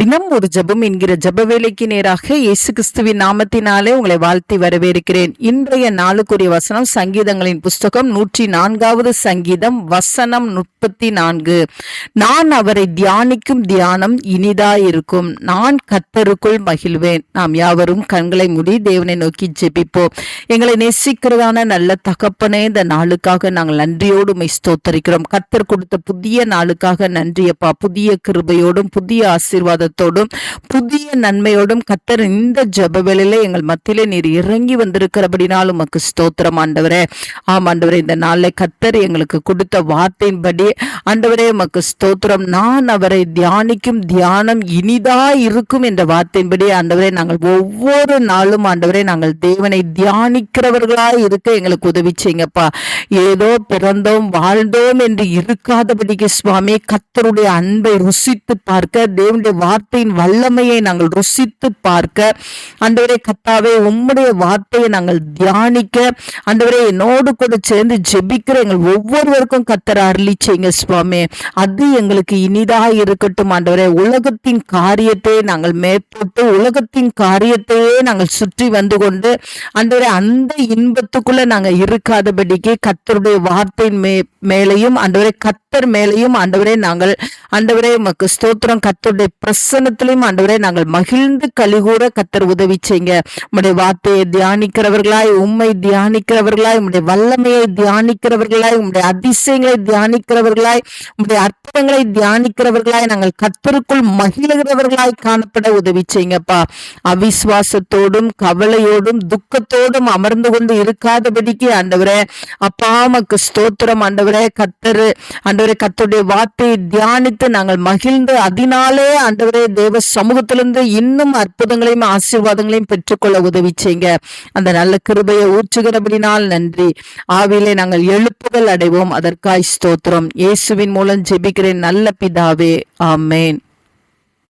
தினம் ஒரு ஜெபம் என்கிற ஜெப வேலைக்கு நேராக இயேசு கிறிஸ்துவின் நாமத்தினாலே உங்களை வாழ்த்தி வரவேற்கிறேன். இன்றைய நாளுக்குரிய வசனம் சங்கீதங்களின் புஸ்தகம் நூற்றி நான்காவது சங்கீதம் வசனம் முப்பத்தி நான்கு. நான் அவரை தியானிக்கும் தியானம் இனிதாயிருக்கும். நான் கத்தருக்குள் மகிழ்வேன். நாம் யாவரும் கண்களை மூடி தேவனை நோக்கி ஜெபிப்போம். எங்களை நேசிக்கிறதான நல்ல தகப்பனே இந்த நாளுக்காக நாங்கள் நன்றியோடு உம்மை ஸ்தோத்தரிக்கிறோம். கத்தர் கொடுத்த புதிய நாளுக்காக நன்றியப்பா புதிய கிருபையோடும் புதிய ஆசீர்வாதம் ஆசீர்வாதத்தோடும் புதிய நன்மையோடும் கத்தர் இந்த ஜெப வேளையில எங்கள் மத்தியில நீர் இறங்கி வந்திருக்கிறபடினால் உமக்கு ஸ்தோத்திரம் ஆண்டவரே. ஆம் ஆண்டவரே இந்த நாளில் கத்தர் எங்களுக்கு கொடுத்த வார்த்தையின்படி ஆண்டவரே உமக்கு ஸ்தோத்திரம். நான் அவரை தியானிக்கும் தியானம் இனிதா இருக்கும் என்ற வார்த்தையின்படி ஆண்டவரே நாங்கள் ஒவ்வொரு நாளும் ஆண்டவரே நாங்கள் தேவனை தியானிக்கிறவர்களாய் இருக்க எங்களுக்கு உதவி செய்யுங்கப்பா. ஏதோ பிறந்தோம் வாழ்ந்தோம் என்று இருக்காதபடிக்கு சுவாமி கத்தருடைய அன்பை ருசித்து பார்க்க தேவனுடைய வார்த்தையின் வல்லமையை நாங்கள் ருசித்து பார்க்க ஆண்டவரே கத்தாவே உம்முடைய வார்த்தையை நாங்கள் தியானிக்க ஆண்டவரே என்னோடு கூட சேர்ந்து ஜெபிக்கிற எங்கள் ஒவ்வொருவருக்கும் கத்தர அருளி செய்யுங்க சுவாமி. அது எங்களுக்கு இனிதாக இருக்கட்டும் ஆண்டவரே. உலகத்தின் காரியத்தை நாங்கள் மேற்பட்டு உலகத்தின் காரியத்தையே நாங்கள் சுற்றி வந்து கொண்டு ஆண்டவரே அந்த இன்பத்துக்குள்ள நாங்க இருக்காதபடிக்கு கத்தருடைய வார்த்தையின் மே மேலையும் ஆண்டவரே கத்தர் மேலையும் ஆண்டவரே நாங்கள் ஆண்டவரே உமக்கு ஸ்தோத்திரம் கத்தருடைய வசனத்திலையும் ஆண்டவரே நாங்கள் மகிழ்ந்து கலிகூற கத்தர் உதவி செய்யுங்க. உம்முடைய வார்த்தையை தியானிக்கிறவர்களாய் உம்மை தியானிக்கிறவர்களாய் உம்முடைய வல்லமையை தியானிக்கிறவர்களாய் உம்முடைய அதிசயங்களை தியானிக்கிறவர்களாய் உம்முடைய அற்புதங்களை தியானிக்கிறவர்களாய் நாங்கள் கத்தருக்குள் மகிழ்கிறவர்களாய் காணப்பட உதவி செய்யுங்கப்பா. அவிசுவாசத்தோடும் கவலையோடும் துக்கத்தோடும் அமர்ந்து கொண்டு இருக்காதபடிக்கு ஆண்டவரே அப்பா உமக்கு ஸ்தோத்திரம் ஆண்டவரே கத்தரு ஆண்டவரே கத்தருடைய வார்த்தையை தியானித்து நாங்கள் மகிழ்ந்து அதனாலே ஆண்டவர் தேவ சமூகத்திலிருந்து இன்னும் அற்புதங்களையும் ஆசீர்வாதங்களையும் பெற்றுக்கொள்ள உதவி செய்யுங்க. அந்த நல்ல கிருபையை ஊற்றுகிறபடினால் நன்றி. ஆவிலே நாங்கள் எழுப்புதல் அடைவோம். அதற்காய் ஸ்தோத்திரம். இயேசுவின் மூலம் ஜெபிக்கிறேன். நல்ல பிதாவே. ஆமேன்.